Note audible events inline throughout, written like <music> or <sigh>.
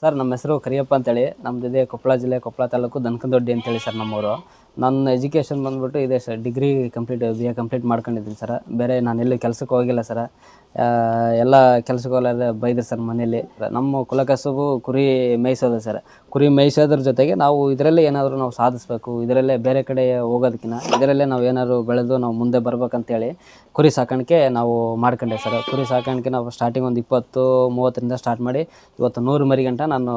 Sir, ನಮ್ಮ ಹೆಸರು ಕರಿಯಪ್ಪ ಅಂತೇಳಿ. ನಮ್ದು ಇದೆ ಕೊಪ್ಪಳ ಜಿಲ್ಲೆ, ಕೊಪ್ಪಳ ತಾಲೂಕು ದನಕಂದೊಡ್ಡಿ ಅಂತೇಳಿ ಸರ್ ನಮ್ಮೂರು. ನನ್ನ ಎಜುಕೇಷನ್ ಬಂದ್ಬಿಟ್ಟು ಇದೆ sir degree complete B A complete ಮಾಡ್ಕೊಂಡಿದ್ದೀನಿ ಸರ್. ಬೇರೆ ನಾನು ಎಲ್ಲಿ ಕೆಲಸಕ್ಕೆ ಹೋಗಿಲ್ಲ ಸರ್. ಎಲ್ಲ ಕೆಲಸಕ್ಕೆ ಹೋಗಲ್ಲ ಬೈದ್ರು ಸರ್ ಮನೇಲಿ ನಮ್ಮ ಕುಲಕಸುಬು ಕುರಿ ಮೇಯಿಸೋದು ಸರ್. ಕುರಿ ಮೇಯಿಸೋದ್ರ ಜೊತೆಗೆ ನಾವು ಇದರಲ್ಲೇ ಏನಾದರೂ ನಾವು ಸಾಧಿಸ್ಬೇಕು, ಇದರಲ್ಲೇ ಬೇರೆ ಕಡೆ ಹೋಗೋದಕ್ಕಿಂತ ಇದರಲ್ಲೇ ನಾವು ಏನಾದ್ರು ಬೆಳೆದು ನಾವು ಮುಂದೆ ಬರ್ಬೇಕಂತೇಳಿ ಕುರಿ ಸಾಕಾಣಿಕೆ ನಾವು ಮಾಡ್ಕೊಂಡೆ ಸರ್. ಕುರಿ ಸಾಕಾಣಿಕೆ ನಾವು ಸ್ಟಾರ್ಟಿಂಗ್ ಒಂದು ಇಪ್ಪತ್ತು, ಮೂವತ್ತರಿಂದ ಸ್ಟಾರ್ಟ್ ಮಾಡಿ ಇವತ್ತು ನೂರು ಮರಿ ಗಂಟ ನಾನು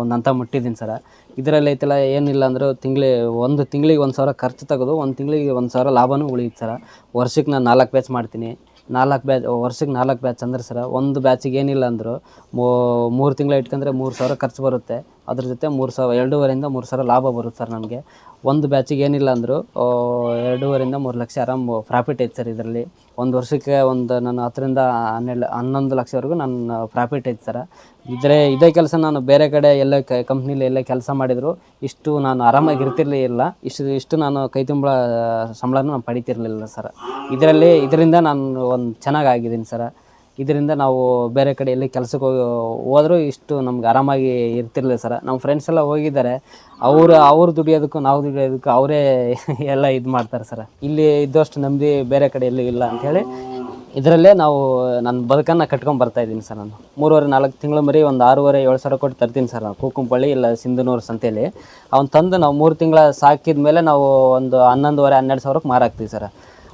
ಒಂದು ಹಂತ ಮುಟ್ಟಿದ್ದೀನಿ ಸರ್. ಇದರಲ್ಲಿ ಐತಿಲ್ಲ, ಏನಿಲ್ಲ ಅಂದರೂ ತಿಂಗ್ಳಿ ಒಂದು ತಿಂಗಳಿಗೆ ಒಂದು ಸಾವಿರ ಖರ್ಚು ತೆಗೆದು ಒಂದು ತಿಂಗಳಿಗೆ ಒಂದು ಸಾವಿರ ಲಾಭನೂ ಉಳಿಯುತ್ತೆ ಸರ್. ವರ್ಷಕ್ಕೆ ನಾನು ನಾಲ್ಕು ಬ್ಯಾಚ್ ಮಾಡ್ತೀನಿ. ನಾಲ್ಕು ಬ್ಯಾಚ್ ವರ್ಷಕ್ಕೆ ನಾಲ್ಕು ಬ್ಯಾಚ್ ಅಂದ್ರೆ ಸರ್, ಒಂದು ಬ್ಯಾಚಿಗೆ ಏನಿಲ್ಲ ಅಂದರೂ ಮೂರು ತಿಂಗಳು ಇಟ್ಕೊಂಡ್ರೆ ಮೂರು ಸಾವಿರ ಖರ್ಚು ಬರುತ್ತೆ. ಅದ್ರ ಜೊತೆ ಮೂರು ಸಾವಿರ, ಎರಡೂವರೆಯಿಂದ ಮೂರು ಸಾವಿರ ಲಾಭ ಬರುತ್ತೆ ಸರ್ ನಮಗೆ. ಒಂದು ಬ್ಯಾಚಿಗೆ ಏನಿಲ್ಲ ಅಂದರೂ ಎರಡೂವರೆಯಿಂದ ಮೂರು ಲಕ್ಷ ಆರಾಮ್ ಪ್ರಾಫಿಟ್ ಐತೆ ಸರ್ ಇದರಲ್ಲಿ. ಒಂದು ವರ್ಷಕ್ಕೆ ಒಂದು ನಾನು ಹತ್ತರಿಂದ ಹನ್ನೆರಡು, ಹನ್ನೊಂದು ಲಕ್ಷವರೆಗೂ ನನ್ನ ಪ್ರಾಫಿಟ್ ಐತೆ ಸರ್. ಇದ್ರೆ ಇದೇ ಕೆಲಸ ನಾನು ಬೇರೆ ಕಡೆ ಎಲ್ಲ ಕಂಪ್ನಿಲಿ ಎಲ್ಲ ಕೆಲಸ ಮಾಡಿದ್ರು, ಇಷ್ಟು ನಾನು ಆರಾಮಾಗಿ ಇರ್ತಿರಲಿಲ್ಲ ಇಷ್ಟು ಇಷ್ಟು ನಾನು ಕೈ ತುಂಬ ಸಂಬಳನೂ ನಾನು ಪಡಿತಿರ್ಲಿಲ್ಲ ಸರ್. ಇದರಲ್ಲಿ, ಇದರಿಂದ ನಾನು ಒಂದು ಚೆನ್ನಾಗಿ ಆಗಿದ್ದೀನಿ ಸರ್. ಇದರಿಂದ ನಾವು ಬೇರೆ ಕಡೆ ಎಲ್ಲಿ ಕೆಲಸಕ್ಕೆ ಹೋಗಿ ಹೋದರೂ ಇಷ್ಟು ನಮ್ಗೆ ಆರಾಮಾಗಿ ಇರ್ತಿರ್ಲಿಲ್ಲ ಸರ್. ನಮ್ಮ ಫ್ರೆಂಡ್ಸ್ ಎಲ್ಲ ಹೋಗಿದ್ದಾರೆ. ಅವರು ಅವ್ರು ದುಡಿಯೋದಕ್ಕೂ ನಾವು ದುಡಿಯೋದಕ್ಕೂ ಅವರೇ <laughs> ಎಲ್ಲ ಇದು ಮಾಡ್ತಾರೆ ಸರ್. ಇಲ್ಲಿ ಇದ್ದಷ್ಟು ನೆಮ್ಮದಿ ಬೇರೆ ಕಡೆ ಎಲ್ಲೂ ಇಲ್ಲ ಅಂಥೇಳಿ ಇದರಲ್ಲೇ ನಾವು ನನ್ನ ಬದುಕನ್ನು ಕಟ್ಕೊಂಡು ಬರ್ತಾ ಇದ್ದೀನಿ ಸರ್ ನಾನು. ಮೂರುವರೆ, ನಾಲ್ಕು ತಿಂಗಳು ಮರಿ ಒಂದು ಆರೂವರೆ, ಏಳು ಸಾವಿರ ಕೊಟ್ಟು ತರ್ತೀನಿ ಸರ್ ನಾನು. ಕೂಕುಂಪಳ್ಳಿ ಇಲ್ಲ ಸಿಂಧನೂರು ಸಂತೆಯಲ್ಲಿ. ಅವ್ನು ತಂದು ನಾವು ಮೂರು ತಿಂಗಳ ಸಾಕಿದ ಮೇಲೆ ನಾವು ಒಂದು ಹನ್ನೊಂದುವರೆ, ಹನ್ನೆರಡು ಸಾವಿರಕ್ಕೆ ಮಾರಾಕ್ತೀವಿ ಸರ್.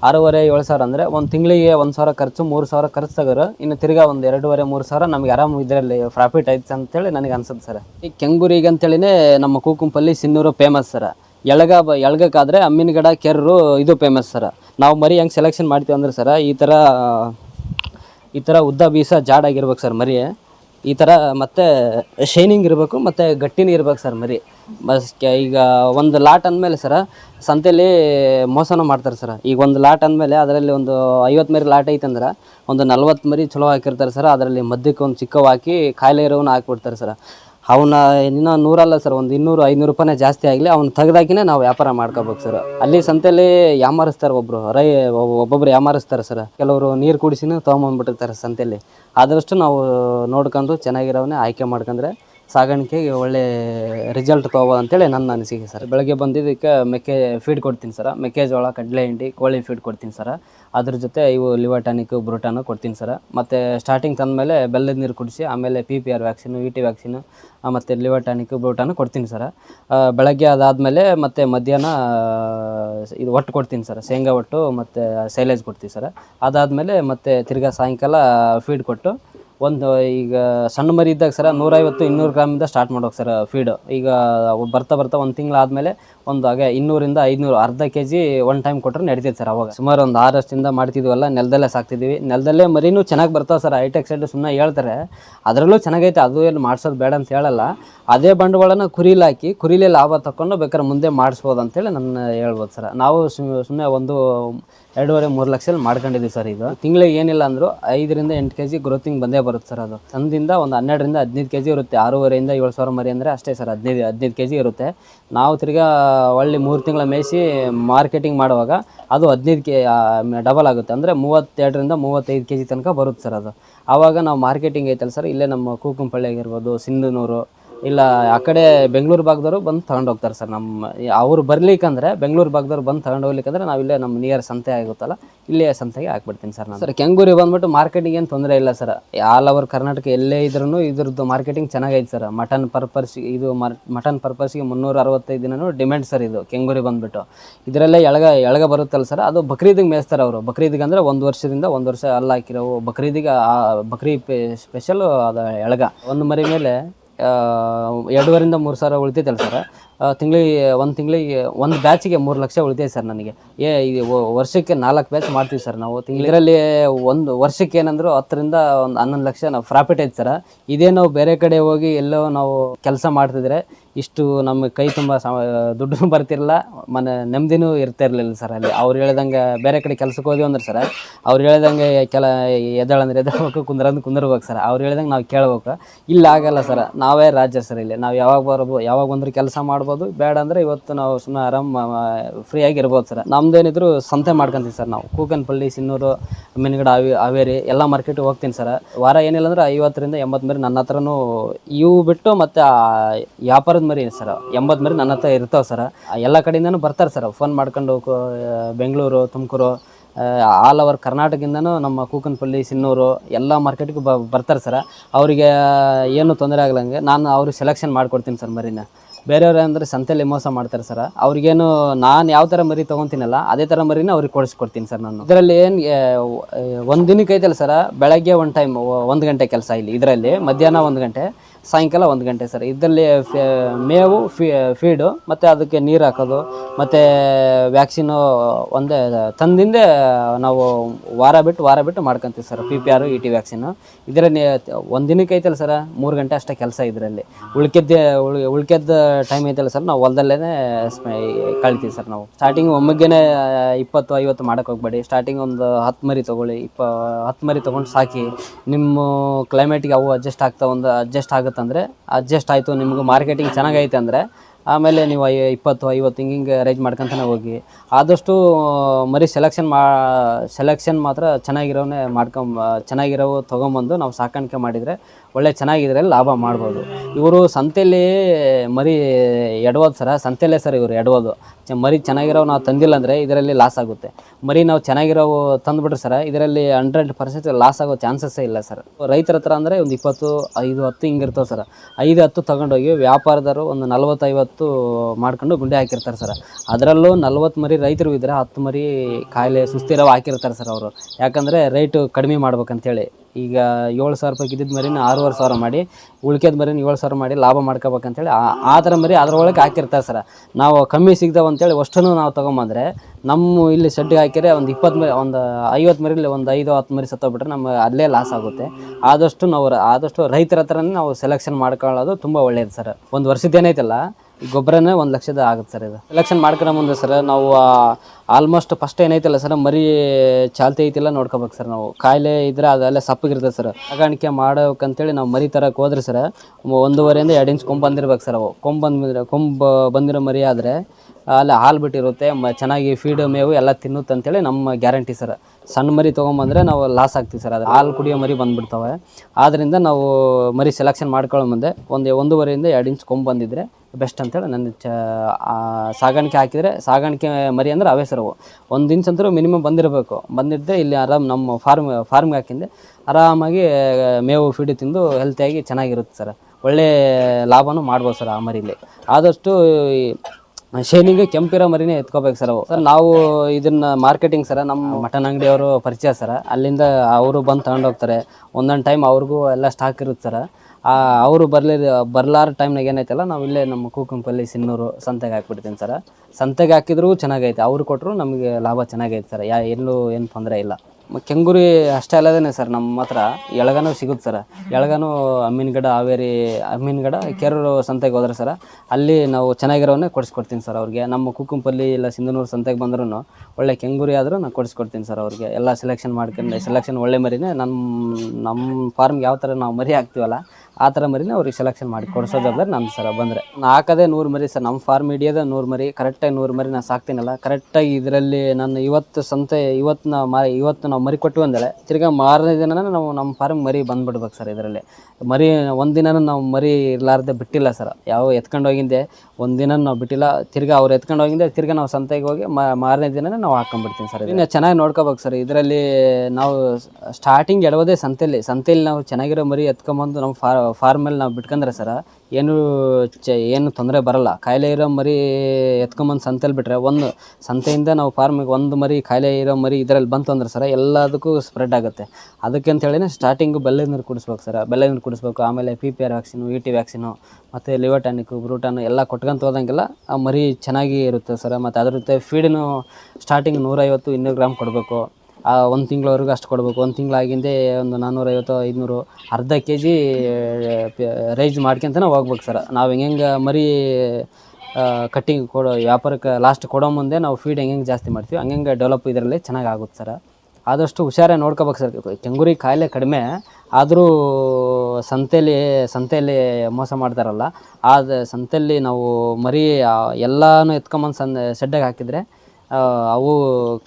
ಆರೂವರೆ, ಏಳು ಸಾವಿರ ಅಂದರೆ ಒಂದು ತಿಂಗಳಿಗೆ ಒಂದು ಸಾವಿರ ಖರ್ಚು, ಮೂರು ಸಾವಿರ ಖರ್ಚು ತಗೋರು. ಇನ್ನು ತಿರ್ಗಾ ಒಂದು ಎರಡೂವರೆ, ಮೂರು ಸಾವಿರ ನಮಗೆ ಆರಾಮ ಇದರಲ್ಲಿ ಪ್ರಾಫಿಟ್ ಐತೆ ಅಂತೇಳಿ ನನಗೆ ಅನ್ಸುತ್ತೆ ಸರ್. ಈ ಕೆಂಗೂರಿಗೆ ಅಂತೇಳಿನೇ ನಮ್ಮ ಕೂಕುಂಪಲ್ಲಿ ಸಿನ್ನೂರು ಫೇಮಸ್ ಸರ್. ಎಳಗ ಬ, ಎಳಗಕ್ಕಾದರೆ ಅಮ್ಮಿನಗಡ, ಕೆರರು ಇದು ಫೇಮಸ್ ಸರ್. ನಾವು ಮರಿ ಹೆಂಗೆ ಸೆಲೆಕ್ಷನ್ ಮಾಡ್ತೀವಿ ಅಂದ್ರೆ ಸರ್, ಈ ಥರ ಈ ಥರ ಉದ್ದ ಬೀಸ ಜಾಡಾಗಿರ್ಬೇಕು ಸರ್ ಮರಿ. ಈ ಥರ ಮತ್ತು ಶೈನಿಂಗ್ ಇರಬೇಕು, ಮತ್ತು ಗಟ್ಟಿನೇ ಇರ್ಬೇಕು ಸರ್ ಮರಿ. ಬಸ್ ಈಗ ಒಂದು ಲಾಟ್ ಅಂದಮೇಲೆ ಸರ, ಸಂತೆಲಿ ಮೋಸನೂ ಮಾಡ್ತಾರೆ ಸರ್. ಈಗ ಒಂದು ಲಾಟ್ ಅಂದಮೇಲೆ ಅದರಲ್ಲಿ ಒಂದು ಐವತ್ತು ಮರಿ ಲಾಟ್ ಐತಂದ್ರೆ ಒಂದು ನಲ್ವತ್ತು ಮರಿ ಚಲೋ ಹಾಕಿರ್ತಾರೆ ಸರ್, ಅದರಲ್ಲಿ ಮಧ್ಯಕ್ಕೆ ಒಂದು ಚಿಕ್ಕವು ಹಾಕಿ ಕಾಯಿಲೆ ಇರೋವನ್ನ ಹಾಕ್ಬಿಡ್ತಾರೆ ಸರ್. ಅವನ್ನ ಇನ್ನೂ ನೂರಲ್ಲ ಸರ್, ಒಂದು ಇನ್ನೂರು, ಐನೂರು ರೂಪಾಯಿನೇ ಜಾಸ್ತಿ ಆಗಲಿ, ಅವ್ನ ತೆಗ್ದಾಕಿನೇ ನಾವು ವ್ಯಾಪಾರ ಮಾಡ್ಕೋಬೇಕು ಸರ್. ಅಲ್ಲಿ ಸಂತೆಯಲ್ಲಿ ಯಾಮಾರಿಸ್ತಾರೆ ಒಬ್ಬರು ರೈ ಒಬ್ಬ- ಒಬ್ಬೊಬ್ರು ಯಾಮಾರಿಸ್ತಾರೆ ಸರ್. ಕೆಲವರು ನೀರು ಕುಡಿಸಿನೂ ತೊಗೊಂಬಂದ್ಬಿಟ್ಟಿರ್ತಾರೆ ಸಂತೆಯಲ್ಲಿ ಆದಷ್ಟು ನಾವು ನೋಡ್ಕೊಂಡು ಚೆನ್ನಾಗಿರೋವನ್ನೇ ಆಯ್ಕೆ ಮಾಡ್ಕೊಂಡ್ರೆ ಸಾಗಾಣಿಕೆಗೆ ಒಳ್ಳೆ ರಿಸಲ್ಟ್ ತೊಗೋಬೋದು ಅಂತೇಳಿ ನನ್ನ ಅನಿಸಿಕೆ ಸರ್. ಬೆಳಗ್ಗೆ ಬಂದಿದ್ದಕ್ಕೆ ಮೆಕ್ಕೆ ಫೀಡ್ ಕೊಡ್ತೀನಿ ಸರ್. ಮೆಕ್ಕೆಜೋಳ ಕಡಲೆ ಹಿಂಡಿ ಕೋಳಿ ಫೀಡ್ ಕೊಡ್ತೀನಿ ಸರ್. ಅದ್ರ ಜೊತೆ ಇವು ಲಿವರ್ ಟಾನಿಕ್ ಬ್ರೂಟಾನು ಕೊಡ್ತೀನಿ ಸರ್. ಮತ್ತು ಸ್ಟಾರ್ಟಿಂಗ್ ತಂದಮೇಲೆ ಬೆಲ್ಲದ ನೀರು ಕುಡಿಸಿ, ಆಮೇಲೆ P P R vaccine E T vaccine ಮತ್ತು ಲಿವರ್ ಟಾನಿಕ್ ಬ್ರೂಟಾನು ಕೊಡ್ತೀನಿ ಸರ್. ಬೆಳಗ್ಗೆ ಅದಾದಮೇಲೆ ಮತ್ತು ಮಧ್ಯಾಹ್ನ ಇದು ಒಟ್ಟು ಕೊಡ್ತೀನಿ ಸರ್. ಶೇಂಗಾ ಒಟ್ಟು ಮತ್ತು ಸೈಲೇಜ್ ಕೊಡ್ತೀವಿ ಸರ್. ಅದಾದಮೇಲೆ ಮತ್ತು ತಿರ್ಗಾ ಸಾಯಂಕಾಲ ಫೀಡ್ ಕೊಟ್ಟು ಒಂದು ಈಗ ಸಣ್ಣ ಮರಿ ಇದ್ದಾಗ ಸರ ನೂರೈವತ್ತು ಇನ್ನೂರು ಗ್ರಾಮಿಂದ ಸ್ಟಾರ್ಟ್ ಮಾಡೋಕೆ ಸರ್ ಫೀಡು ಈಗ ಬರ್ತಾ ಬರ್ತಾ ಒಂದು ತಿಂಗಳಾದಮೇಲೆ ಒಂದು ಹಾಗೆ ಇನ್ನೂರಿಂದ ಐದುನೂರು ಅರ್ಧ ಕೆ ಜಿ ಒನ್ ಟೈಮ್ ಕೊಟ್ಟರೆ ನಡೀತೈತೆ ಸರ್ ಅವಾಗ. ಸುಮಾರು ಒಂದು ಆರು ವರ್ಷದಿಂದ ಮಾಡ್ತಿದ್ವಲ್ಲ, ನೆಲದಲ್ಲೇ ಸಾಕ್ತಿದ್ವಿ. ನೆಲದಲ್ಲೇ ಮರಿನೂ ಚೆನ್ನಾಗಿ ಬರ್ತಾವೆ ಸರ್ ಐಟೆಕ್ ಸೈಡ್ ಸುಮ್ಮನೆ ಹೇಳ್ತಾರೆ. ಅದರಲ್ಲೂ ಚೆನ್ನಾಗೈತೆ, ಅದು ಏನು ಮಾಡಿಸೋದು ಬೇಡ ಅಂತ ಹೇಳಲ್ಲ. ಅದೇ ಬಂಡವಾಳನ ಕುರಿಲಿ ಹಾಕಿ, ಕುರಿಲಿ ಲಾಭ ತಗೊಂಡು ಬೇಕಾದ್ರೆ ಮುಂದೆ ಮಾಡಿಸ್ಬೋದು ಅಂತೇಳಿ ನನ್ನ ಹೇಳ್ಬೋದು ಸರ್. ನಾವು ಸುಮ್ಮನೆ ಒಂದು ಎರಡೂವರೆ, ಮೂರು ಲಕ್ಷದಲ್ಲಿ ಮಾಡ್ಕೊಂಡಿದ್ದೀವಿ ಸರ್ ಇದು. ತಿಂಗಳಿಗೆ ಏನಿಲ್ಲ ಅಂದರೂ ಐದರಿಂದ ಎಂಟು ಕೆ ಜಿ ಗ್ರೋತಿಂಗ್ ಬಂದೇ ಬರುತ್ತೆ ಸರ್ ಅದು. ತಂದಿಂದ ಒಂದು ಹನ್ನೆರಡರಿಂದ ಹದಿನೈದು ಕೆ ಜಿ ಇರುತ್ತೆ. ಆರೂವರೆಯಿಂದ ಏಳು ಸಾವಿರ ಮರಿ ಅಂದರೆ ಅಷ್ಟೇ ಸರ್, ಹದಿನೈದು ಹದಿನೈದು ಕೆ ಜಿ ಇರುತ್ತೆ. ನಾವು ತಿರ್ಗಾ ಒಳ್ಳೆ ಮೂರು ತಿಂಗಳ ಮೇಯಿಸಿ ಮಾರ್ಕೆಟಿಂಗ್ ಮಾಡುವಾಗ ಅದು ಹದಿನೈದು ಕೆ ಡಬಲ್ ಆಗುತ್ತೆ. ಅಂದರೆ ಮೂವತ್ತೆರಡರಿಂದ ಮೂವತ್ತೈದು ಕೆ ಜಿ ತನಕ ಬರುತ್ತೆ ಸರ್ ಅದು. ಆವಾಗ ನಾವು ಮಾರ್ಕೆಟಿಂಗ್ ಐತಲ್ಲ ಸರ್, ಇಲ್ಲೇ ನಮ್ಮ ಕೂಕುಂಪಳ್ಳಿ ಆಗಿರ್ಬೋದು, ಸಿಂಧನೂರು ಇಲ್ಲ, ಆ ಕಡೆ ಬೆಂಗಳೂರು ಭಾಗದವರು ಬಂದು ತಗೊಂಡು ಹೋಗ್ತಾರೆ ಸರ್. ನಮ್ಮ ಅವ್ರು ಬರ್ಲಿಕ್ಕಂದ್ರೆ ಬೆಂಗಳೂರು ಭಾಗದವ್ರು ಬಂದು ತಗೊಂಡು ಹೋಗ್ಲಿಕ್ಕಂದ್ರೆ ನಾವಿಲ್ಲೇ ನಮ್ಮ ನಿಯರ್ ಸಂತೆ ಆಗುತ್ತಲ್ಲ, ಇಲ್ಲೇ ಸಂತೆಗೆ ಹಾಕ್ಬಿಡ್ತೀನಿ ಸರ್ ನಾನು. ಸರ್ ಕೆಂಗೂರಿ ಬಂದ್ಬಿಟ್ಟು ಮಾರ್ಕೆಟಿಂಗ್ ಏನು ತೊಂದರೆ ಇಲ್ಲ ಸರ್. ಆಲ್ ಓವರ್ ಕರ್ನಾಟಕ ಎಲ್ಲೇ ಇದ್ರೂ ಇದ್ರದ್ದು ಮಾರ್ಕೆಟಿಂಗ್ ಚೆನ್ನಾಗೈತೆ ಸರ್. ಮಟನ್ ಪರ್ಪಸ್ ಇದು ಮಟನ್ ಪರ್ಪಸ್ಗೆ ಮುನ್ನೂರ ಅರವತ್ತೈದು ದಿನನೂ ಡಿಮ್ಯಾಂಡ್ ಸರ್ ಇದು ಕೆಂಗೂರಿ ಬಂದ್ಬಿಟ್ಟು. ಇದರಲ್ಲೇ ಎಳಗ ಎಳಗ ಬರುತ್ತಲ್ಲ ಸರ್, ಅದು ಬಕ್ರೀದಿಗೆ ಮೇಯಿಸ್ತಾರೆ ಅವರು. ಬಕ್ರೀದಿಗೆ ಅಂದರೆ ಒಂದು ವರ್ಷದಿಂದ ಒಂದು ವರ್ಷ ಅಲ್ಲ ಹಾಕಿರೋ ಬಕ್ರೀದಿಗೆ ಆ, ಬಕ್ರೀ ಸ್ಪೆಷಲ್ ಅದು ಎಳಗ. ಒಂದು ಮರಿ ಮೇಲೆ ಆ, ಎರಡೂವರಿಂದ ಮೂರು ಸಾವಿರ ಉಳಿತೈತಲ್ಲ ಸರ್? ತಿಂಗಳಿಗೆ ಒಂದು ತಿಂಗಳಿಗೆ ಒಂದು ಬ್ಯಾಚಿಗೆ ಮೂರು ಲಕ್ಷ ಉಳಿತೈತೆ ಸರ್ ನನಗೆ. ಏ ವರ್ಷಕ್ಕೆ ನಾಲ್ಕು ಬ್ಯಾಚ್ ಮಾಡ್ತೀವಿ ಸರ್ ನಾವು. ಇದರಲ್ಲಿ ಒಂದು ವರ್ಷಕ್ಕೆ ಏನಂದ್ರು ಹತ್ತರಿಂದ ಒಂದು ಹನ್ನೊಂದು ಲಕ್ಷ ನಾವು ಪ್ರಾಫಿಟ್ ಐತೆ ಸರ್. ಇದೇ ನಾವು ಬೇರೆ ಕಡೆ ಹೋಗಿ ಎಲ್ಲೋ ನಾವು ಕೆಲಸ ಮಾಡ್ತಿದ್ರೆ ಇಷ್ಟು ನಮ್ಮ ಕೈ ತುಂಬ ಸಮ ದುಡ್ಡು <laughs> ಬರ್ತಿರಲಿಲ್ಲ. ಮನೆ ನೆಮ್ಮದಿನೂ ಇರ್ತಾ ಇರಲಿಲ್ಲ ಸರ್ ಅಲ್ಲಿ. ಅವ್ರು ಹೇಳ್ದಂಗೆ ಬೇರೆ ಕಡೆ ಕೆಲ್ಸಕ್ಕೆ ಹೋದ್ವಿ ಅಂದ್ರೆ ಸರ್, ಅವ್ರು ಹೇಳ್ದಂಗೆ ಕೆಲ ಎದ್ದಾಳಂದ್ರೆ ಎದ್ದಾಳ್ಬೇಕು ಕುಂದ್ರಂದು ಕುಂದಿರ್ಬೇಕು ಸರ್. ಅವ್ರು ಹೇಳ್ದಂಗೆ ನಾವು ಕೇಳ್ಬೇಕು. ಇಲ್ಲಿ, ಆಗಲ್ಲ ಸರ್. ನಾವೇ ರಾಜ್ಯ ಸರ್ ಇಲ್ಲಿ. ನಾವು ಯಾವಾಗ ಬರ್ಬೋದು ಯಾವಾಗ ಬಂದರೂ ಕೆಲಸ ಮಾಡ್ಬೋದು. ಬೇಡ ಅಂದ್ರೆ ಇವತ್ತು ನಾವು ಸುಮ್ಮನೆ ಆರಾಮ್ ಫ್ರೀಯಾಗಿ ಇರ್ಬೋದು ಸರ್. ನಮ್ದೇನಿದ್ರು ಸಂತೆ ಮಾಡ್ಕೊಂತೀವಿ ಸರ್ ನಾವು. ಕೂಕನಪಳ್ಳಿ ಸಿನ್ನೂರು, ಮಿನ್ಗಡ, ಹಾವಿ ಹಾವೇರಿ ಎಲ್ಲ ಮಾರ್ಕೆಟಿಗೆ ಹೋಗ್ತೀನಿ ಸರ್. ವಾರ ಏನಿಲ್ಲ ಅಂದ್ರೆ ಐವತ್ತರಿಂದ ಎಂಬತ್ತು ಮೇಲೆ ನನ್ನ ಹತ್ರನೂ ಇವು ಬಿಟ್ಟು ಮತ್ತು ಆ ವ್ಯಾಪಾರದ ಮರಿ ಸರ್, ಎಂಬತ್ತು ಮರಿ ನನ್ನ ಹತ್ರ ಇರ್ತಾವೆ ಸರ್. ಎಲ್ಲ ಕಡೆಯಿಂದನೂ ಬರ್ತಾರೆ ಸರ್. ಫೋನ್ ಮಾಡ್ಕೊಂಡು ಬೆಂಗಳೂರು, ತುಮಕೂರು ಆಲ್ ಓವರ್ ಕರ್ನಾಟಕದಿಂದನೂ ನಮ್ಮ ಕೂಕನ್ಪಲ್ಲಿ, ಸಿನ್ನೂರು, ಎಲ್ಲ ಮಾರ್ಕೆಟ್ಗೆ ಬರ್ತಾರೆ ಸರ್. ಅವರಿಗೆ ಏನು ತೊಂದರೆ ಆಗಲಂಗೆ ನಾನು ಅವ್ರಿಗೆ ಸೆಲೆಕ್ಷನ್ ಮಾಡಿಕೊಡ್ತೀನಿ ಸರ್ ಮರಿನ. ಬೇರೆಯವ್ರು ಅಂದರೆ ಸಂತೆಯಲ್ಲಿ ಮೋಸ ಮಾಡ್ತಾರೆ ಸರ್. ಅವ್ರಿಗೇನು ನಾನು ಯಾವ ಥರ ಮರಿ ತೊಗೊತೀನಲ್ಲ, ಅದೇ ಥರ ಮರಿನ ಅವ್ರಿಗೆ ಕೊಡಿಸ್ಕೊಡ್ತೀನಿ ಸರ್ ನಾನು. ಇದರಲ್ಲಿ ಏನು ಒಂದು ದಿನಕ್ಕೆ ಐತಲ್ಲ ಸರ್, ಬೆಳಗ್ಗೆ ಒಂದು ಟೈಮ್ ಒಂದು ಗಂಟೆ ಕೆಲಸ ಇಲ್ಲಿ, ಇದರಲ್ಲಿ, ಮಧ್ಯಾಹ್ನ ಒಂದು ಗಂಟೆ, ಸಾಯಂಕಾಲ ಒಂದು ಗಂಟೆ ಸರ್. ಇದರಲ್ಲಿ ಮೇವು, ಫೀ, ಫೀಡು, ಮತ್ತು ಅದಕ್ಕೆ ನೀರು ಹಾಕೋದು, ಮತ್ತು ವ್ಯಾಕ್ಸಿನು ಒಂದೇ, ತಂದಿಂದೆ ನಾವು ವಾರ ಬಿಟ್ಟು ವಾರ ಬಿಟ್ಟು ಮಾಡ್ಕೊತೀವಿ sir, P P R, E T vaccine. ಇದರಲ್ಲಿ, ಒಂದು ದಿನಕ್ಕೆ ಐತಲ್ಲ ಸರ್, ಮೂರು ಗಂಟೆ ಅಷ್ಟೇ ಕೆಲಸ ಇದರಲ್ಲಿ. ಉಳ್ಕೆದ್ದೆ, ಉಳ್, ಉಳ್ಕೆದ್ದ ಟೈಮ್ ಐತಲ್ಲ ಸರ್ ನಾವು ಹೊಲದಲ್ಲೇ ಕಳಿತೀವಿ ಸರ್ ನಾವು. ಸ್ಟಾರ್ಟಿಂಗ್ ಒಮ್ಮೆಗೇನೆ ಇಪ್ಪತ್ತು, ಐವತ್ತು ಮಾಡೋಕೆ ಹೋಗ್ಬೇಡಿ. ಸ್ಟಾರ್ಟಿಂಗ್ ಒಂದು ಹತ್ತು ಮರಿ ತೊಗೊಳ್ಳಿ, ಇಪ್ಪ, ಹತ್ತು ಮರಿ ತೊಗೊಂಡು ಸಾಕಿ. ನಿಮ್ಮ ಕ್ಲೈಮೇಟಿಗೆ ಅವು ಅಡ್ಜಸ್ಟ್ ಆಗ್ತಾ ಒಂದು ಅಡ್ಜಸ್ಟ್ ಆಗುತ್ತಂದರೆ ಅಡ್ಜಸ್ಟ್ ಆಯಿತು, ನಿಮ್ಗೆ ಮಾರ್ಕೆಟಿಂಗ್ ಚೆನ್ನಾಗೈತೆ ಅಂದರೆ ಆಮೇಲೆ ನೀವು ಐ ಇಪ್ಪತ್ತು, ಐವತ್ತು ಹಿಂಗೆ ಹಿಂಗೆ ಅರೇಂಜ್ ಮಾಡ್ಕೊಂತಾನೆ ಹೋಗಿ. ಆದಷ್ಟು ಮರಿ ಸೆಲೆಕ್ಷನ್ ಮಾ ಸೆಲೆಕ್ಷನ್ ಮಾತ್ರ ಚೆನ್ನಾಗಿರೋನೇ ಮಾಡ್ಕೊಂಬ ಚೆನ್ನಾಗಿರೋವು ತೊಗೊಂಬಂದು ನಾವು ಸಾಕಾಣಿಕೆ ಮಾಡಿದರೆ ಒಳ್ಳೆ ಚೆನ್ನಾಗಿದ್ರೆ ಲಾಭ ಮಾಡ್ಬೋದು. ಇವರು ಸಂತೆಯಲ್ಲಿ ಮರಿ ಎಡವೋದು ಸರ ಸಂತೆಯಲ್ಲೇ ಸರ್ ಇವರು ಎಡವೋದು. ಮರಿ ಚೆನ್ನಾಗಿರೋ ನಾವು ತಂದಿಲ್ಲ ಅಂದರೆ ಇದರಲ್ಲಿ ಲಾಸ್ ಆಗುತ್ತೆ. ಮರಿ ನಾವು ಚೆನ್ನಾಗಿರೋವು ತಂದುಬಿಟ್ರೆ ಸರ, ಇದರಲ್ಲಿ ಹಂಡ್ರೆಡ್ ಪರ್ಸೆಂಟ್ ಲಾಸ್ ಆಗೋ ಚಾನ್ಸಸ್ಸೇ ಇಲ್ಲ ಸರ್. ರೈತರ ಹತ್ರ ಅಂದರೆ ಒಂದು ಇಪ್ಪತ್ತು, ಐದು, ಹತ್ತು ಹಿಂಗಿರ್ತಾವೆ ಸರ್. ಐದು, ಹತ್ತು ತೊಗೊಂಡೋಗಿ ವ್ಯಾಪಾರದವರು ಒಂದು ನಲ್ವತ್ತೈವತ್ತು ಮಾಡ್ಕೊಂಡು ಗುಂಡಿ ಹಾಕಿರ್ತಾರೆ ಸರ್. ಅದರಲ್ಲೂ ನಲ್ವತ್ತು ಮರಿ ರೈತರು ಇದ್ದರೆ ಹತ್ತು ಮರಿ ಕಾಯಿಲೆ ಸುಸ್ತಿರವು ಹಾಕಿರ್ತಾರೆ ಸರ್ ಅವರು. ಯಾಕಂದರೆ ರೇಟು ಕಡಿಮೆ ಮಾಡ್ಬೇಕಂತೇಳಿ. ಈಗ ಏಳು ಸಾವಿರ ರೂಪಾಯಿ ಇದ್ದಿದ್ದು ಮರಿನ ಆರೂವರೆ ಸಾವಿರ ಮಾಡಿ, ಉಳ್ಕೆದ ಮರಿನ ಏಳು ಸಾವಿರ ಮಾಡಿ ಲಾಭ ಮಾಡ್ಕೋಬೇಕಂತೇಳಿ ಆ- ಥರ ಮರಿ ಅದ್ರೊಳಗೆ ಹಾಕಿರ್ತಾರೆ ಸರ್. ನಾವು ಕಮ್ಮಿ ಸಿಗ್ತಾವೆ ಅಂತೇಳಿ ಅಷ್ಟನ್ನು ನಾವು ತೊಗೊಂಬಂದ್ರೆ ನಮ್ಮ ಇಲ್ಲಿ ಶೆಡ್ಗೆ ಹಾಕಿದ್ರೆ ಒಂದು ಇಪ್ಪತ್ತು ಮರಿ, ಒಂದು ಐವತ್ತು ಮರಿಲಿ ಒಂದು ಐದು, ಹತ್ತು ಮರಿ ಸತ್ತೋಗ್ಬಿಟ್ರೆ ನಮ್ಮ ಅಲ್ಲೇ ಲಾಸ್ ಆಗುತ್ತೆ. ಆದಷ್ಟು ನಾವು ಆದಷ್ಟು ರೈತರ ಹತ್ರನೇ ನಾವು ಸೆಲೆಕ್ಷನ್ ಮಾಡ್ಕೊಳ್ಳೋದು ತುಂಬ ಒಳ್ಳೆಯದು ಸರ್. ಒಂದು ವರ್ಷದ ಈ ಗೊಬ್ಬರನೇ ಒಂದು ಲಕ್ಷದ ಆಗುತ್ತೆ ಸರ್ ಇದು. ಸೆಲೆಕ್ಷನ್ ಮಾಡ್ಕೊಳ್ಳೋ ಮುಂದೆ ಸರ್, ನಾವು ಆಲ್ಮೋಸ್ಟ್ ಫಸ್ಟ್ ಏನೈತಲ್ಲ ಸರ್, ಮರಿ ಚಾಲ್ತಿ ಐತಿಲ್ಲ ನೋಡ್ಕೋಬೇಕು ಸರ್ ನಾವು. ಕಾಯಿಲೆ ಇದ್ರೆ ಅದೆಲ್ಲ ಸಪ್ಪಗಿರ್ತದೆ ಸರ್. ಸಾಗಾಣಿಕೆ ಮಾಡೋಕಂತೇಳಿ ನಾವು ಮರಿ ತರಕ್ಕೆ ಹೋದ್ರೆ ಸರ್ ಒಂದೂವರೆಯಿಂದ ಎರಡು ಇಂಚ್ ಕೊಂಬ್ ಬಂದಿರ್ಬೇಕು ಸರ್ ಅವು. ಕೊಂಬ್ ಬಂದಿರೋ ಕೊಂಬ್ ಬಂದಿರೋ ಮರಿ ಆದರೆ ಅಲ್ಲಿ ಹಾಲು ಬಿಟ್ಟಿರುತ್ತೆ, ಮ, ಚೆನ್ನಾಗಿ ಫೀಡ್ ಮೇವು ಎಲ್ಲ ತಿನ್ನುತ್ತೆ ಅಂತೇಳಿ ನಮ್ಮ ಗ್ಯಾರಂಟಿ ಸರ್. ಸಣ್ಣ ಮರಿ ತೊಗೊಂಬಂದ್ರೆ ನಾವು ಲಾಸ್ ಆಗ್ತೀವಿ ಸರ್ ಅದು ಹಾಲು ಕುಡಿಯೋ ಮರಿ ಬಂದುಬಿಡ್ತವೆ. ಆದ್ದರಿಂದ ನಾವು ಮರಿ ಸೆಲೆಕ್ಷನ್ ಮಾಡ್ಕೊಳ್ಳೋ ಮುಂದೆ ಒಂದು ಒಂದೂವರೆಯಿಂದ ಎರಡು ಇಂಚ್ ಕೊಂಬ್ ಬಂದಿದ್ರೆ ಬೆಸ್ಟ್ ಅಂತೇಳಿ ನನ್ನ ಚ ಸಾಗಾಣಿಕೆ ಹಾಕಿದರೆ, ಸಾಗಾಣಿಕೆ ಮರಿ ಅಂದ್ರೆ ಅವೇ ಸರ್ ಒಂದು ದಿನ ಸಂತರು ಮಿನಿಮಮ್ ಬಂದಿರಬೇಕು. ಬಂದಿದ್ದೆ ಇಲ್ಲಿ ಆರಾಮ್ ನಮ್ಮ ಫಾರ್ಮ್, ಫಾರ್ಮ್ಗೆ ಹಾಕಿಂದೆ ಆರಾಮಾಗಿ, ಮೇವು, ಫೀಡ್ ತಿಂದು ಹೆಲ್ತಿಯಾಗಿ ಚೆನ್ನಾಗಿರುತ್ತೆ ಸರ್. ಒಳ್ಳೆ ಲಾಭನೂ ಮಾಡ್ಬೋದು ಸರ್ ಆ ಮರಿಲಿ. ಆದಷ್ಟು ಶೈನಿಂಗ್ ಕೆಂಪಿರೋ ಮರಿನೇ ಎತ್ಕೋಬೇಕು ಸರ್. ಅವು ಸರ್, ನಾವು ಇದನ್ನ ಮಾರ್ಕೆಟಿಂಗ್ ಸರ, ನಮ್ಮ ಮಟನ್ ಅಂಗಡಿಯವರು ಪರಿಚಯ ಸರ. ಅಲ್ಲಿಂದ ಅವರು ಬಂದು ತಗೊಂಡೋಗ್ತಾರೆ. ಒಂದೊಂದು ಟೈಮ್ ಅವ್ರಿಗೂ ಎಲ್ಲ ಸ್ಟಾಕ್ ಇರುತ್ತೆ ಸರ. ಅವರು ಬರ್ಲಿ ಬರ್ಲಾರ ಟೈಮ್ನಾಗ ಏನೈತಲ್ಲ ನಾವು ಇಲ್ಲೇ ನಮ್ಮ ಕೂಕಂಪಲ್ಲಿ ಸಿನ್ನೂರು ಸಂತೆಗೆ ಹಾಕ್ಬಿಡ್ತೀನಿ ಸರ. ಸಂತೆಗೆ ಹಾಕಿದ್ರು ಚೆನ್ನಾಗೈತೆ, ಅವ್ರು ಕೊಟ್ಟರು ನಮಗೆ ಲಾಭ ಚೆನ್ನಾಗೈತೆ ಸರ್. ಯಾ, ಎಲ್ಲೂ ಏನು ತೊಂದರೆ ಇಲ್ಲ. ಕೆಂಗುರಿ ಅಷ್ಟೇ ಅಲ್ಲದೇ ಸರ್ ನಮ್ಮ ಹತ್ರ ಎಳಗನೂ ಸಿಗುತ್ತೆ ಸರ್. ಎಳಗನು ಅಮ್ಮಿನಗಡ ಹಾವೇರಿ ಅಮ್ಮಿನಗಡ ಕೆರೂರು ಸಂತೆಗೆ ಹೋದ್ರೆ ಸರ್, ಅಲ್ಲಿ ನಾವು ಚೆನ್ನಾಗಿರೋವನ್ನೇ ಕೊಡಿಸ್ಕೊಡ್ತೀನಿ ಸರ್ ಅವ್ರಿಗೆ. ನಮ್ಮ ಕುಕ್ಕುಂಪಲ್ಲಿ ಇಲ್ಲ ಸಿಂಧನೂರು ಸಂತೆಗೆ ಬಂದ್ರೂ ಒಳ್ಳೆ ಕೆಂಗುರಿ ಆದರೂ ನಾನು ಕೊಡಿಸ್ಕೊಡ್ತೀನಿ ಸರ್ ಅವ್ರಿಗೆ. ಎಲ್ಲ ಸೆಲೆಕ್ಷನ್ ಮಾಡ್ಕೊಂಡು ಸೆಲೆಕ್ಷನ್ ಒಳ್ಳೆ ಮರಿನೇ ನಮ್ಮ ನಮ್ಮ ಫಾರ್ಮ್ಗೆ ಯಾವ ಥರ ನಾವು ಮರಿ ಹಾಕ್ತೀವಲ್ಲ ಆ ಥರ ಮರಿನೇ ಅವ್ರಿಗೆ ಸೆಲೆಕ್ಷನ್ ಮಾಡಿ ಕೊಡಿಸೋ ಜವಾಬ್ದಾರಿ ನಮ್ಮ ಸರ ಬಂದರೆ. ನಾ ಹಾಕೋದೇ ನೂರು ಮರಿ ಸರ್ ನಮ್ಮ ಫಾರ್ಮ್ ಹಿಡಿಯೋದೇ ನೂರು ಮರಿ ಕರೆಕ್ಟಾಗಿ ನೂರು ಮರಿ ನಾನು ಸಾಕ್ತೀನಲ್ಲ ಕರೆಕ್ಟಾಗಿ ಇದರಲ್ಲಿ ನಾನು ಇವತ್ತು ಸಂತೆ, ಇವತ್ತು ನಾವು ಮಾ, ಇವತ್ತು ನಾವು ಮರಿ ಕೊಟ್ಟು ಅಂದರೆ ತಿರ್ಗಾ ಮಾರನೇ ದಿನ ನಾವು ನಮ್ಮ ಫಾರ್ಮ್ ಮರಿ ಬಂದ್ಬಿಡ್ಬೇಕು ಸರ್ ಇದರಲ್ಲಿ. ಮರಿ ಒಂದಿನ ನಾವು ಮರಿ ಇರಲಾರ್ದೆ ಬಿಟ್ಟಿಲ್ಲ ಸರ್. ಯಾವ ಎತ್ಕೊಂಡು ಹೋಗಿದ್ದೆ ಒಂದಿನ ನಾವು ಬಿಟ್ಟಿಲ್ಲ. ತಿರ್ಗಾ ಅವ್ರು ಎತ್ಕೊಂಡು ಹೋಗಿದ್ದೆ ತಿರ್ಗಾ ನಾವು ಸಂತೆಗೆ ಹೋಗಿ ಮಾರನೇ ದಿನನೇ ನಾವು ಹಾಕೊಂಡ್ಬಿಡ್ತೀನಿ ಸರ್ ಇನ್ನು ಚೆನ್ನಾಗಿ ನೋಡ್ಕೋಬೇಕು ಸರ್, ಇದರಲ್ಲಿ ನಾವು ಸ್ಟಾರ್ಟಿಂಗ್ ಎಡವೋದೇ ಸಂತೆಯಲ್ಲಿ ಸಂತೆಯಲ್ಲಿ ನಾವು ಚೆನ್ನಾಗಿರೋ ಮರಿ ಎತ್ಕೊಂಬಂದು ನಮ್ಮ ಫಾರ್ ಫಾರ್ಮಲ್ಲಿ ನಾವು ಬಿಟ್ಕೊಂಡ್ರೆ ಸರ, ಏನು ಚ, ಏನು ತೊಂದರೆ ಬರಲ್ಲ. ಕಾಯಿಲೆ ಇರೋ ಮರಿ ಎತ್ಕೊಂಬಂದು ಸಂತೆಲಿ ಬಿಟ್ಟರೆ ಒಂದು ಸಂತೆಯಿಂದ ನಾವು ಫಾರ್ಮಿಗೆ ಒಂದು ಮರಿ ಕಾಯಿಲೆ ಇರೋ ಮರಿ ಇದರಲ್ಲಿ ಬಂತು ಅಂದ್ರೆ ಸರ, ಎಲ್ಲದಕ್ಕೂ ಸ್ಪ್ರೆಡ್ ಆಗುತ್ತೆ. ಅದಕ್ಕೆ ಅಂತ ಹೇಳಿನೇ ಸ್ಟಾರ್ಟಿಂಗು ಬೆಲ್ಲದ ನೀರು ಕುಡಿಸ್ಬೇಕು ಸರ. ಬೆಲ್ಲದ ನೀರು ಕುಡಿಸ್ಬೇಕು, ಆಮೇಲೆ P P R vaccine E T vaccine ಮತ್ತು ಲಿವರ್ ಟಾನಿಕ್ಕು ಬ್ರೂಟಾನು ಎಲ್ಲ ಕೊಟ್ಕೊಂತ ಹೋದಂಗೆಲ್ಲ ಆ ಮರಿ ಚೆನ್ನಾಗಿ ಇರುತ್ತೆ ಸರ. ಮತ್ತು ಅದ್ರ ಜೊತೆ ಫೀಡನ್ನು ಸ್ಟಾರ್ಟಿಂಗ್ ನೂರೈವತ್ತು ಇನ್ನೂರು ಗ್ರಾಮ್ ಕೊಡಬೇಕು. ಒಂದು ತಿಂಗಳವರೆಗೂ ಅಷ್ಟು ಕೊಡಬೇಕು. ಒಂದು ತಿಂಗಳಾಗಿಂದೆ ಒಂದು ನಾನ್ನೂರೈವತ್ತು ಐದುನೂರು ಅರ್ಧ ಕೆ ಜಿ ರೈಸ್ ಮಾಡ್ಕೊಂತನೇ ಹೋಗ್ಬೇಕು ಸರ್. ನಾವು ಹೆಂಗೆ ಮರಿ ಕಟ್ಟಿಂಗ್ ಕೊಡೋ ವ್ಯಾಪಾರಕ್ಕೆ ಲಾಸ್ಟ್ ಕೊಡೋ ಮುಂದೆ ನಾವು ಫೀಡ್ ಹೆಂಗೆ ಜಾಸ್ತಿ ಮಾಡ್ತೀವಿ ಹಂಗೆ ಡೆವಲಪ್ ಇದರಲ್ಲಿ ಚೆನ್ನಾಗಿ ಆಗುತ್ತೆ ಸರ್. ಆದಷ್ಟು ಹುಷಾರೇ ನೋಡ್ಕೋಬೇಕು ಸರ್. ಕೆಂಗುರಿ ಕಾಯಿಲೆ ಕಡಿಮೆ ಆದರೂ ಸಂತೆಯಲ್ಲಿ ಸಂತೆಯಲ್ಲಿ ಮೋಸ ಮಾಡ್ತಾರಲ್ಲ ಆದ ಸಂತೆಯಲ್ಲಿ ನಾವು ಮರಿ ಆ, ಎಲ್ಲನೂ ಎತ್ಕೊಂಬಂದು ಸನ್ ಸೆಡ್ಡಾಗಿ ಹಾಕಿದರೆ ಆ, ಅವು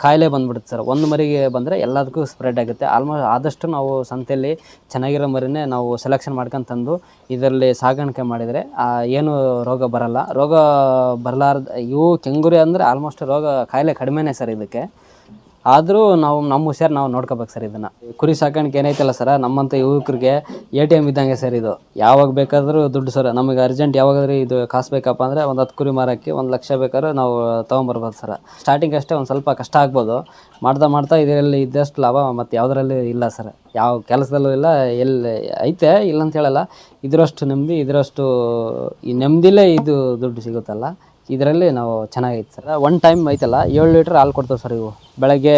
ಕಾಯಿಲೆ ಬಂದ್ಬಿಡುತ್ತೆ ಸರ್. ಒಂದು ಮರಿಗೆ ಬಂದರೆ ಎಲ್ಲದಕ್ಕೂ ಸ್ಪ್ರೆಡ್ ಆಗುತ್ತೆ. ಆಲ್ಮೋಸ್ಟ್ ಆದಷ್ಟು ನಾವು ಸಂತೆಯಲ್ಲಿ ಚೆನ್ನಾಗಿರೋ ಮರಿನೇ ನಾವು ಸೆಲೆಕ್ಷನ್ ಮಾಡ್ಕೊಂಡು ತಂದು ಇದರಲ್ಲಿ ಸಾಗಾಣಿಕೆ ಮಾಡಿದರೆ ಏನು ರೋಗ ಬರಲ್ಲ. ರೋಗ ಬರಲಾರ್ದ ಇವು ಕೆಂಗುರಿ ಅಂದರೆ ಆಲ್ಮೋಸ್ಟ್ ರೋಗ ಕಾಯಿಲೆ ಕಡಿಮೆನೇ ಸರ್ ಇದಕ್ಕೆ. ಆದರೂ ನಾವು ನಮ್ಮ ಹುಷಾರು ನಾವು ನೋಡ್ಕೋಬೇಕು ಸರ್ ಇದನ್ನು. ಕುರಿ ಸಾಕಾಣಿಕೆ ಏನೈತಲ್ಲ ಸರ್ ನಮ್ಮಂಥ ಯುವಕರಿಗೆ ಎ ಟಿ ಎಂ ಇದ್ದಂಗೆ ಸರ್ ಇದು. ಯಾವಾಗ ಬೇಕಾದರೂ ದುಡ್ಡು ಸರ್, ನಮಗೆ ಅರ್ಜೆಂಟ್ ಯಾವಾಗಾದ್ರೂ ಇದು ಕಾಸ್ಬೇಕಪ್ಪ ಅಂದರೆ ಒಂದು ಹತ್ತು ಕುರಿ ಮಾರಕ್ಕೆ ಒಂದು ಲಕ್ಷ ಬೇಕಾದ್ರೂ ನಾವು ತೊಗೊಂಬರ್ಬೋದು ಸರ್. ಸ್ಟಾರ್ಟಿಂಗ್ ಅಷ್ಟೇ ಒಂದು ಸ್ವಲ್ಪ ಕಷ್ಟ ಆಗ್ಬೋದು. ಮಾಡ್ತಾ ಮಾಡ್ತಾ ಇದರಲ್ಲಿ ಇದ್ದಷ್ಟು ಲಾಭ ಮತ್ತು ಯಾವುದರಲ್ಲಿ ಇಲ್ಲ ಸರ್. ಯಾವ ಕೆಲಸದಲ್ಲೂ ಇಲ್ಲ ಎಲ್ಲಿ ಐತೆ ಇಲ್ಲ ಅಂತ ಹೇಳಲ್ಲ. ಇದರಷ್ಟು ನೆಮ್ಮದಿ, ಇದರಷ್ಟು ಈ ನೆಮ್ಮದಿಲೇ ಇದು ದುಡ್ಡು ಸಿಗುತ್ತಲ್ಲ. ಇದರಲ್ಲಿ ನಾವು ಚೆನ್ನಾಗೈತೆ ಸರ್. ಒನ್ ಟೈಮ್ ಐತಲ್ಲ, ಏಳು ಲೀಟ್ರ್ ಹಾಲು ಕೊಡ್ತೇವೆ ಸರ್ ಇವು. ಬೆಳಗ್ಗೆ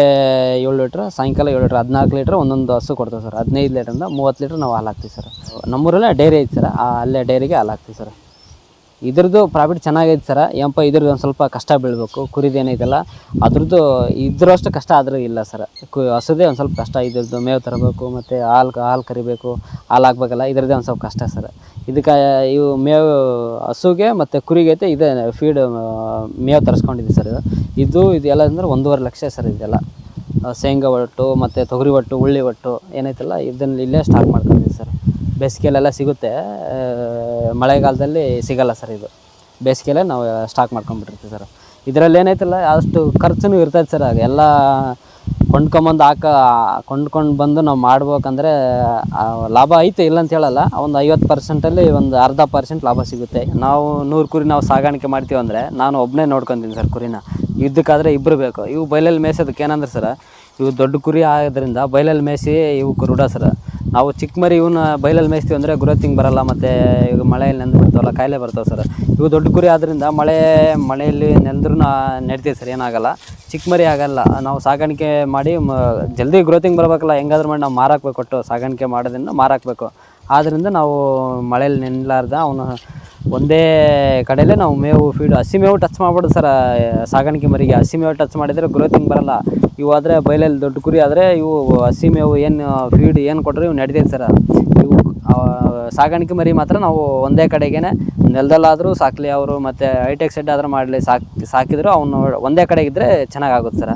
ಏಳು ಲೀಟ್ರ್, ಸಾಯಂಕಾಲ ಏಳು ಲೀಟ್ರ್, ಹದಿನಾಲ್ಕು ಲೀಟ್ರ್, ಒಂದೊಂದು ಹಸು ಕೊಡ್ತೇವೆ ಸರ್. ಹದಿನೈದು ಲೀಟ್ರಿಂದ ಮೂವತ್ತು ಲೀಟ್ರ್ ನಾವು ಹಾಲು ಹಾಕ್ತೀವಿ ಸರ್. ನಮ್ಮೂರಲ್ಲೇ ಡೈರಿ ಐತೆ ಸರ್ ಅಲ್ಲೇ ಡೈರಿಗೆ ಹಾಲು ಹಾಕ್ತೀವಿ ಸರ್. ಇದ್ರದ್ದು ಪ್ರಾಫಿಟ್ ಚೆನ್ನಾಗೈತೆ ಸರ್. ಏನಪ್ಪ, ಇದ್ರದ್ದು ಒಂದು ಸ್ವಲ್ಪ ಕಷ್ಟ ಬೀಳಬೇಕು ಕುರಿದೇನೈತಲ್ಲ ಅದ್ರದ್ದು ಇದ್ರಷ್ಟು ಕಷ್ಟ ಆದರೂ ಇಲ್ಲ ಸರ್. ಕು, ಹಸುದೇ ಒಂದು ಸ್ವಲ್ಪ ಕಷ್ಟ, ಇದ್ರದ್ದು ಮೇವು ತರಬೇಕು, ಮತ್ತು ಹಾಲು ಹಾಲು ಕರಿಬೇಕು, ಹಾಲು ಹಾಕ್ಬೇಕಲ್ಲ, ಇದ್ರದ್ದೇ ಒಂದು ಸ್ವಲ್ಪ ಕಷ್ಟ ಸರ್. ಇದಕ್ಕೆ ಇವು ಮೇವು, ಹಸುಗೆ ಮತ್ತು ಕುರಿಗೆ ಇದೇ ಫೀಡ್ ಮೇವು ತರಿಸ್ಕೊಂಡಿದ್ದೀವಿ ಸರ್ ಇದು. ಇದು ಇದೆಲ್ಲ ಅಂದ್ರೆ ಒಂದೂವರೆ ಲಕ್ಷ ಸರ್ ಇದೆಲ್ಲ. ಶೇಂಗಾ ಒಟ್ಟು ಮತ್ತು ತೊಗರಿ ಒಟ್ಟು ಉಳ್ಳಿ ಒಟ್ಟು ಏನೈತಲ್ಲ, ಇದನ್ನು ಇಲ್ಲೇ ಸ್ಟಾರ್ಟ್ ಮಾಡ್ಕೊಂಡಿದ್ದೀವಿ ಸರ್. ಬೇಸಿಗೆಯಲ್ಲೆಲ್ಲ ಸಿಗುತ್ತೆ. ಮಳೆಗಾಲದಲ್ಲಿ ಸಿಗಲ್ಲ ಸರ್ ಇದು. ಬೇಸಿಗೆಯಲ್ಲೇ ನಾವು ಸ್ಟಾಕ್ ಮಾಡ್ಕೊಂಡ್ಬಿಟ್ಟಿರ್ತೀವಿ ಸರ್. ಇದರಲ್ಲಿ ಏನೈತಲ್ಲ, ಅಷ್ಟು ಖರ್ಚು ಇರ್ತೈತೆ ಸರ್. ಆಗ ಎಲ್ಲ ಕೊಂಡ್ಕೊಂಬಂದು ಹಾಕ, ಕೊಂಡ್ಕೊಂಡು ಬಂದು ನಾವು ಮಾಡ್ಬೇಕಂದ್ರೆ ಲಾಭ ಐತೆ ಇಲ್ಲ ಅಂತ ಹೇಳಲ್ಲ. ಒಂದು ಐವತ್ತು ಪರ್ಸೆಂಟಲ್ಲಿ ಒಂದು ಅರ್ಧ ಪರ್ಸೆಂಟ್ ಲಾಭ ಸಿಗುತ್ತೆ. ನಾವು ನೂರು ಕುರಿ ನಾವು ಸಾಗಾಣಿಕೆ ಮಾಡ್ತೀವಿ ಅಂದರೆ ನಾನು ಒಬ್ಬನೇ ನೋಡ್ಕೊತೀನಿ ಸರ್ ಕುರಿನ. ಇದಕ್ಕಾದರೆ ಇಬ್ಬರು ಬೇಕು. ಇವು ಬೈಲಲ್ಲಿ ಮೇಯ್ಸೋದಕ್ಕೆ ಏನಂದ್ರೆ ಸರ್, ಇವು ದೊಡ್ಡ ಕುರಿ ಆಗೋದ್ರಿಂದ ಬೈಲಲ್ಲಿ ಮೇಯ್ಸಿ ಇವು ಕುರುಡ ಸರ್. ನಾವು ಚಿಕ್ಕ ಮರಿ ಇವನ್ನ ಬೈಲಲ್ಲಿ ಮೇಯಿಸ್ತೀವಿ ಅಂದರೆ ಗ್ರೋತಿಂಗ್ ಬರಲ್ಲ, ಮತ್ತು ಈಗ ಮಳೆಯಲ್ಲಿ ನೆಂದು ಬಿಡ್ತಾವಲ್ಲ, ಕಾಯಿಲೆ ಬರ್ತಾವೆ ಸರ್. ಇವು ದೊಡ್ಡ ಕುರಿ ಆದ್ದರಿಂದ ಮಳೆ, ಮಳೆಯಲ್ಲಿ ನೆಂದ್ರೂ ನೆಡ್ತೀವಿ ಸರ್, ಏನಾಗಲ್ಲ. ಚಿಕ್ಕ ಮರಿ ಆಗಲ್ಲ. ನಾವು ಸಾಗಾಣಿಕೆ ಮಾಡಿ ಜಲ್ದಿ ಗ್ರೋತಿಂಗ್ ಬರಬೇಕಲ್ಲ, ಹೆಂಗಾದ್ರೂ ಮಾಡಿ ನಾವು ಮಾರಾಕ್ಬೇಕು ಕೊಟ್ಟು ಸಾಗಾಣಿಕೆ ಮಾಡೋದ್ರಿಂದ ಮಾರಾಕಬೇಕು. ಆದ್ದರಿಂದ ನಾವು ಮಳೇಲಿ ನೆನಲಾರ್ದ ಅವನು ಒಂದೇ ಕಡೆಯಲ್ಲೇ ನಾವು ಮೇವು ಫೀಡ್ ಹಸಿ ಮೇವು ಟಚ್ ಮಾಡ್ಬಾರ್ದು ಸರ್. ಸಾಗಾಣಿಕೆ ಮರಿಗೆ ಹಸಿ ಮೇವು ಟಚ್ ಮಾಡಿದರೆ ಗ್ರೋತಿಂಗ್ ಬರಲ್ಲ. ಇವು ಆದರೆ ಬಯಲಲ್ಲಿ ದೊಡ್ಡ ಕುರಿ ಆದರೆ ಇವು ಹಸಿ ಮೇವು ಏನು ಫೀಡ್ ಏನು ಕೊಟ್ಟರೆ ಇವು ನಡೀತೈತೆ ಸರ್. ಇವು ಸಾಗಾಣಿಕೆ ಮರಿ ಮಾತ್ರ ನಾವು ಒಂದೇ ಕಡೆಗೇ ನೆಲದಲ್ಲಾದರೂ ಸಾಕಲಿ ಅವರು, ಮತ್ತು ಹೈಟೆಕ್ ಸೆಡ್ ಆದರೂ ಮಾಡಲಿ, ಸಾಕಿ, ಸಾಕಿದ್ರು ಅವನು ಒಂದೇ ಕಡೆಗಿದ್ದರೆ ಚೆನ್ನಾಗಾಗುತ್ತೆ ಸರ್.